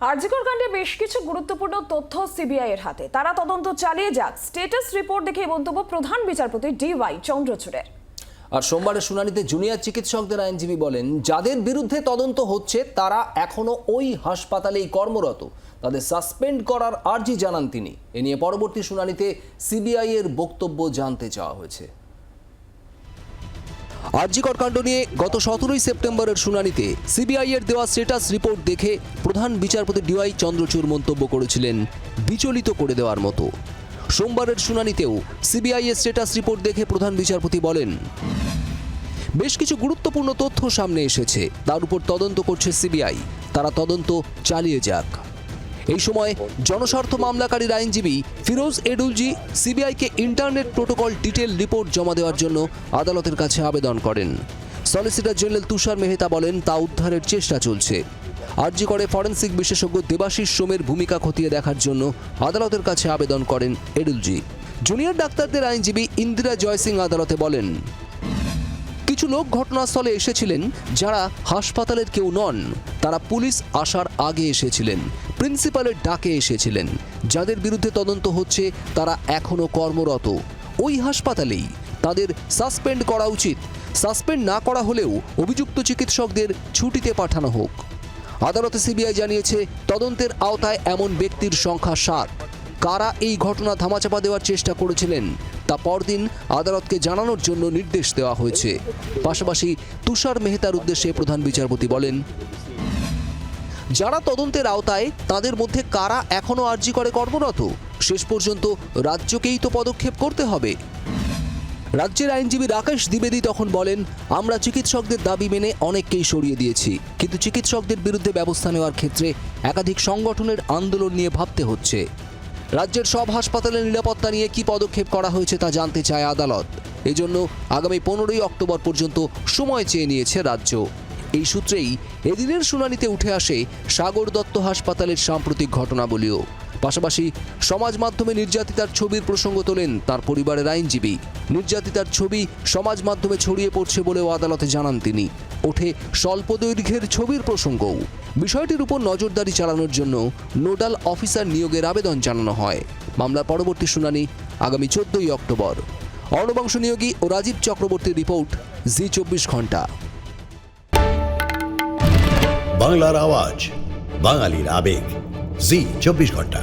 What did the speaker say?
আরজিকর কাণ্ডে বেশ কিছু গুরুত্বপূর্ণ তথ্য সিবিআই এর হাতে। তারা তদন্ত চালিয়ে যাক। স্টেটাস রিপোর্ট দেখে মন্তব্য প্রধান বিচারপতি ডি ওয়াই চন্দ্রচূড়ের। আর সোমবারের শুনানিতে জুনিয়র চিকিৎসকদের আইনজীবী বলেন, যাদের বিরুদ্ধে তদন্ত হচ্ছে, তারা এখনও ওই হাসপাতালেই কর্মরত। তাদের সাসপেন্ড করার আর্জি জানান তিনি। এ নিয়ে পরবর্তী শুনানিতে সিবিআই এর বক্তব্য জানতে চাওয়া হয়েছে। আরজিকর কাণ্ড নিয়ে গত সতেরোই সেপ্টেম্বরের শুনানিতে সিবিআই এর দেওয়া স্টেটাস রিপোর্ট দেখে প্রধান বিচারপতি ডিওয়াই চন্দ্রচূড় মন্তব্য করেছিলেন বিচলিত করে দেওয়ার মতো। সোমবারের শুনানিতেও সিবিআই এর স্টেটাস রিপোর্ট দেখে প্রধান বিচারপতি বলেন, বেশ কিছু গুরুত্বপূর্ণ তথ্য সামনে এসেছে। তার উপর তদন্ত করছে সিবিআই। তারা তদন্ত চালিয়ে যাক। এই সময় জনস্বার্থ মামলাকারীর আইনজীবী ফিরোজ এডুলজি সিবিআইকে ইন্টারনেট প্রোটোকল ডিটেল রিপোর্ট জমা দেওয়ার জন্য আদালতের কাছে আবেদন করেন। সলিসিটর জেনারেল তুষার মেহতা বলেন, তা উদ্ধারের চেষ্টা চলছে। আর্জি করে ফরেন্সিক বিশেষজ্ঞ দেবাশিস সোমের ভূমিকা খতিয়ে দেখার জন্য আদালতের কাছে আবেদন করেন এডুলজি। জুনিয়র ডাক্তারদের আইনজীবী ইন্দিরা জয়সিং আদালতে বলেন কিছু লোক ঘটনাস্থলে এসেছিলেন যারা হাসপাতালের কেউ নন। তারা পুলিশ আসার আগে এসেছিলেন, প্রিন্সিপালের ডাকে এসেছিলেন। যাদের বিরুদ্ধে তদন্ত হচ্ছে, তারা এখনও কর্মরত। ওই হাসপাতালেই তাদের সাসপেন্ড করা উচিত। সাসপেন্ড না করা হলেও অভিযুক্ত চিকিৎসকদের ছুটিতে পাঠানো হোক। আদালতে সিবিআই জানিয়েছে, তদন্তের আওতায় এমন ব্যক্তির সংখ্যা সাত। কারা এই ঘটনা ধামাচাপা দেওয়ার চেষ্টা করেছিলেন তা পরদিন আদালতকে জানানোর জন্য নির্দেশ দেওয়া হয়েছে। পাশাপাশি তুষার মেহতার উদ্দেশ্যে প্রধান বিচারপতি বলেন, যারা তদন্তের আওতায়, তাদের মধ্যে কারা এখনও আর্জি করে কর্মরত? শেষ পর্যন্ত রাজ্যকেই তো পদক্ষেপ করতে হবে। রাজ্যের আইনজীবী রাকেশ দ্বিবেদী তখন বলেন, আমরা চিকিৎসকদের দাবি মেনে অনেককেই সরিয়ে দিয়েছি, কিন্তু চিকিৎসকদের বিরুদ্ধে ব্যবস্থা নেওয়ার ক্ষেত্রে একাধিক সংগঠনের আন্দোলন নিয়ে ভাবতে হচ্ছে। রাজ্যের সব হাসপাতালের নিরাপত্তা নিয়ে কি পদক্ষেপ করা হয়েছে তা জানতে চায় আদালত। এজন্য আগামী পনেরোই অক্টোবর পর্যন্ত সময় চেয়ে নিয়েছে রাজ্য। এই সূত্রেই এদিনের শুনানিতে উঠে আসে সাগর দত্ত হাসপাতালের সাম্প্রতিক ঘটনাবলীও। পাশাপাশি সমাজ মাধ্যমে নির্যাতিতার ছবির প্রসঙ্গ তোলেন তার পরিবারের আইনজীবী। নির্যাতিতার ছবি সমাজ মাধ্যমে ছড়িয়ে পড়ছে বলেও আদালতে জানান তিনি। ওঠে স্বল্প দৈর্ঘ্যের ছবির প্রসঙ্গও। বিষয়টির উপর নজরদারি চালানোর জন্য নোডাল অফিসার নিয়োগের আবেদন জানানো হয়। মামলার পরবর্তী শুনানি আগামী চোদ্দই অক্টোবর। অর্ণবংশ নিয়োগী ও রাজীব চক্রবর্তীর রিপোর্ট, জি চব্বিশ ঘণ্টা। বাংলার আওয়াজ, বাঙালির আবেগ। জি চব্বিশ ঘণ্টা।